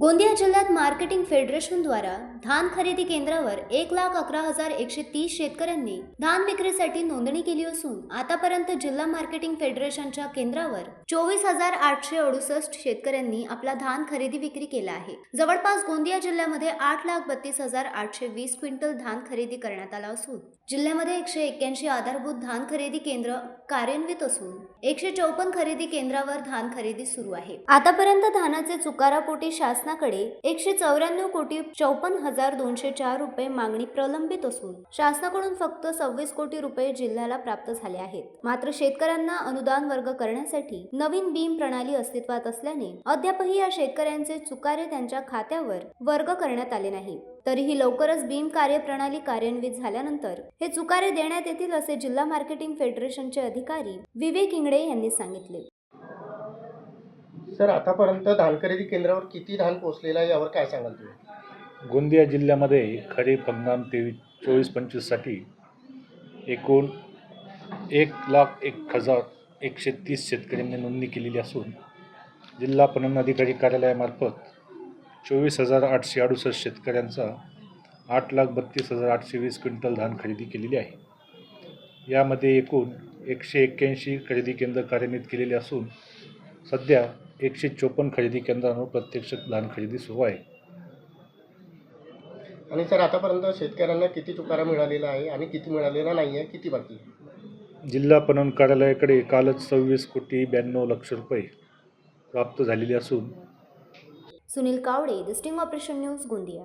गोंदिया जिल्ह्यात मार्केटिंग फेडरेशनद्वारा धान खरेदी केंद्रावर एक लाख अकरा हजार एकशे तीस शेतकऱ्यांनी धान विक्रीसाठी नोंदणी केली असून आतापर्यंत जिल्हा मार्केटिंग फेडरेशनच्या केंद्रावर चोवीस हजार आठशे अडुसष्ट शेतकऱ्यांनी आपला धान खरेदी विक्री केला आहे. जवळपास गोंदिया जिल्ह्यामध्ये आठ लाख बत्तीस हजार आठशे वीस क्विंटल धान खरेदी करण्यात आला असून जिल्ह्यामध्ये एकशे एक्क्याऐंशी आधारभूत धान खरेदी केंद्र कार्यान्वित असून एकशे चौपन्न खरेदी केंद्रावर धान खरेदी सुरू आहे. आतापर्यंत धानाचे चुकारापोटी शासनाकडे एकशे चौऱ्याण्णव कोटी चौपन्न हजार दोनशे चार रुपये मागणी प्रलंबित असून शासनाकडून फक्त सव्वीस कोटी रुपये जिल्ह्याला प्राप्त झाले आहेत. मात्र शेतकऱ्यांना अनुदान वर्ग करण्यासाठी नवीन बीम प्रणाली अस्तित्वात असल्याने अद्यापही या शेतकऱ्यांचे चुकारे त्यांच्या खात्यावर वर्ग करण्यात आले नाही. तरीही लवकरच बीम कार्यप्रणाली कार्यान्वित झाल्यानंतर हे चुकारे देण्यात येतील असे जिल्हा मार्केटिंग फेडरेशनचे अधिकारी विवेक इंगडे यांनी सांगितले. सर आतापर्यंत धान खरेदी केंद्रावर किती धान पोहोचलेलं आहे यावर काय सांगाल तुम्ही? गोंदिया जिल्ह्यामध्ये खरीप हंगाम तेवीस चोवीस पंचवीससाठी एकूण एक लाख एक हजार एकशे तीस शेतकऱ्यांनी नोंदणी केलेली असून जिल्हा पणन अधिकारी कार्यालयामार्फत चोवीस हजार आठशे अडुसष्ट शेतकऱ्यांचा आठ लाख बत्तीस हजार आठशे वीस क्विंटल धान खरेदी केलेली आहे. यामध्ये एकूण एकशे एक्क्याऐंशी खरेदी केंद्र कार्यान्वित केलेले असून सध्या एकशे चोपन्न खरेदी केंद्रांवर प्रत्यक्ष धान खरेदी सुरू आहे. आणि सर आतापर्यंत शेतकऱ्यांना किती चुकारा मिळालेला आहे आणि किती मिळालेला नाही आहे किती बाकी? जिल्हा पणन कार्यालयाकडे कालच सव्वीस कोटी ब्याण्णव लक्ष रुपये प्राप्त झालेले असून Sunil Kawade the sting operation news Gondia.